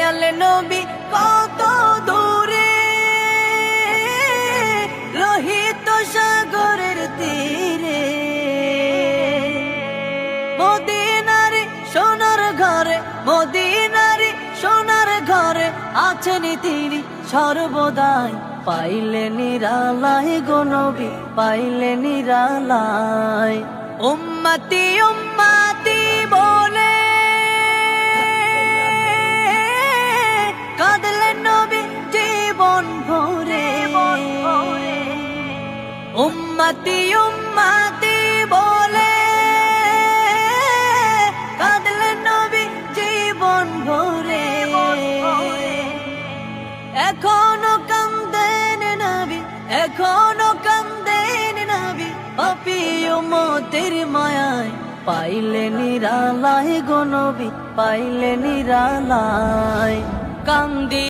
দয়াল নবী কত দূরে? লোহিত সাগরের তীরে। মদিনারে সোনার ঘরে, মদিনারে সোনার ঘরে আছেন তিনি সর্বদাই। পাইলে নিরালায় গো নবী পাইলে নিরালায়। উম্মতি উম্মতি উম্মতি উম্মতি বলে কাঁদলেন নবী জীবন ভরে। এখনও কান্দেন নবী, এখনও কান্দেন নবী, পাপি মতের মায়ায় পাইলে নিরালায় গো নবী পাইলে নিরালায়। কান্দি